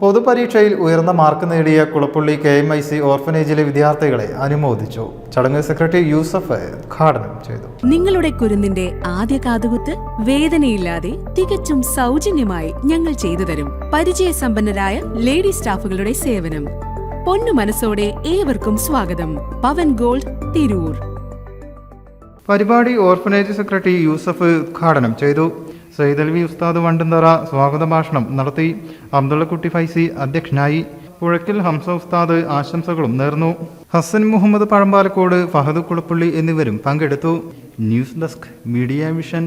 പൊതുപരീക്ഷയിൽ ഉയർന്ന മാർക്ക് നേടിയ Kulappally K M I C ഓർഫനേജിലെ വിദ്യാർത്ഥികളെ അനുമോദിച്ചു. ചടങ്ങ് സെക്രട്ടറി യൂസഫ് ഉദ്ഘാടനം ചെയ്തു. നിങ്ങളുടെ കുരുന്നിന്റെ ആദ്യ കാതുകുത്ത് വേദനയില്ലാതെ തികച്ചും സൗജന്യമായി ഞങ്ങൾ ചെയ്തു തരും. പരിചയസമ്പന്നരായ ലേഡി സ്റ്റാഫുകളുടെ സേവനം. പൊന്നു മനസ്സോടെ ഏവർക്കും സ്വാഗതം. പവൻ ഗോൾഡ് തിരൂർ. പരിപാടി ഓർഫനേജ് സെക്രട്ടറി യൂസഫ് ഉദ്ഘാടനം ചെയ്തു. സൈദൽവി ഉസ്താദ് വണ്ടുന്തറ സ്വാഗത ഭാഷണം നടത്തി അബ്ദുള്ളക്കുട്ടി ഫൈസി അധ്യക്ഷനായി. പുഴക്കിൽ ഹംസ ഉസ്താദ് ആശംസകളും നേർന്നു. ഹസൻ മുഹമ്മദ് പഴമ്പാലക്കോട് ഫഹദ് കുളപ്പള്ളി എന്നിവരും പങ്കെടുത്തു. News desk media vision